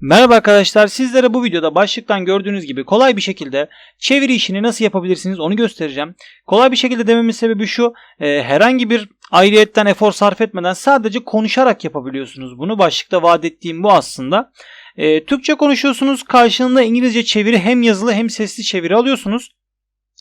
Merhaba arkadaşlar sizlere bu videoda başlıktan gördüğünüz gibi kolay bir şekilde çeviri işini nasıl yapabilirsiniz onu göstereceğim. Kolay bir şekilde dememin sebebi şu e, herhangi bir ayrıyetten efor sarf etmeden sadece konuşarak yapabiliyorsunuz. Bunu başlıkta vaat ettiğim bu aslında. E, Türkçe konuşuyorsunuz karşılığında İngilizce çeviri hem yazılı hem sesli çeviri alıyorsunuz.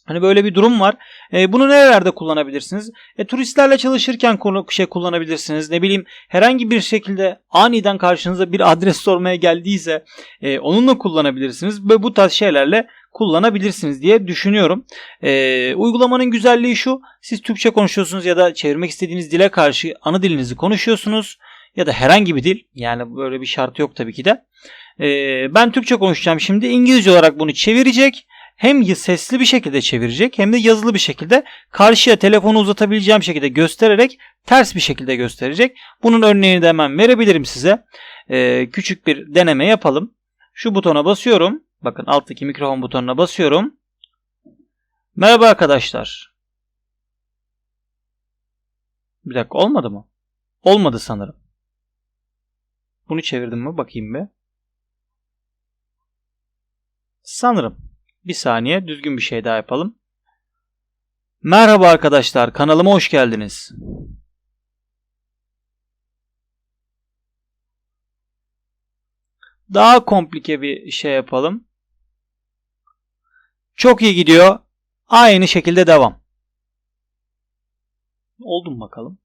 Hani böyle bir durum var. E, bunu nerelerde kullanabilirsiniz? E, turistlerle çalışırken konu şey kullanabilirsiniz. Ne bileyim herhangi bir şekilde aniden karşınıza bir adres sormaya geldiyse e, onunla kullanabilirsiniz ve bu tarz şeylerle kullanabilirsiniz diye düşünüyorum. E, uygulamanın güzelliği şu. Siz Türkçe konuşuyorsunuz ya da çevirmek istediğiniz dile karşı ana dilinizi konuşuyorsunuz ya da herhangi bir dil. Yani böyle bir şartı yok tabii ki de. E, ben Türkçe konuşacağım şimdi. İngilizce olarak bunu çevirecek hem sesli bir şekilde çevirecek hem de yazılı bir şekilde karşıya telefonu uzatabileceğim şekilde göstererek ters bir şekilde gösterecek. Bunun örneğini de hemen verebilirim size. Ee, küçük bir deneme yapalım. Şu butona basıyorum. Bakın alttaki mikrofon butonuna basıyorum. Merhaba arkadaşlar. Bir dakika olmadı mı? Olmadı sanırım. Bunu çevirdim mi? Bakayım bir. Sanırım. Bir saniye düzgün bir şey daha yapalım. Merhaba arkadaşlar kanalıma hoş geldiniz. Daha komplike bir şey yapalım. Çok iyi gidiyor. Aynı şekilde devam. Oldu mu bakalım?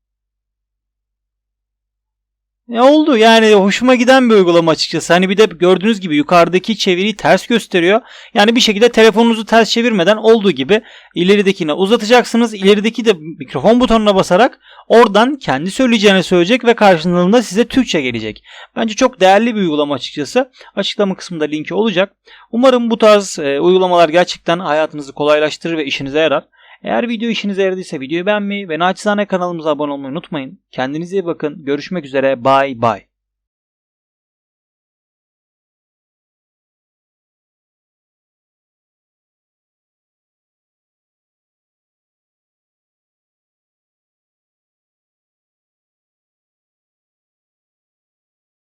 E oldu yani hoşuma giden bir uygulama açıkçası. Hani bir de gördüğünüz gibi yukarıdaki çeviriyi ters gösteriyor. Yani bir şekilde telefonunuzu ters çevirmeden olduğu gibi ileridekine uzatacaksınız. İlerideki de mikrofon butonuna basarak oradan kendi söyleyeceğini söyleyecek ve karşılığında size Türkçe gelecek. Bence çok değerli bir uygulama açıkçası. Açıklama kısmında linki olacak. Umarım bu tarz e, uygulamalar gerçekten hayatınızı kolaylaştırır ve işinize yarar. Eğer video işinize yaradıysa videoyu beğenmeyi ve naçizane kanalımıza abone olmayı unutmayın. Kendinize iyi bakın. Görüşmek üzere. Bye bye.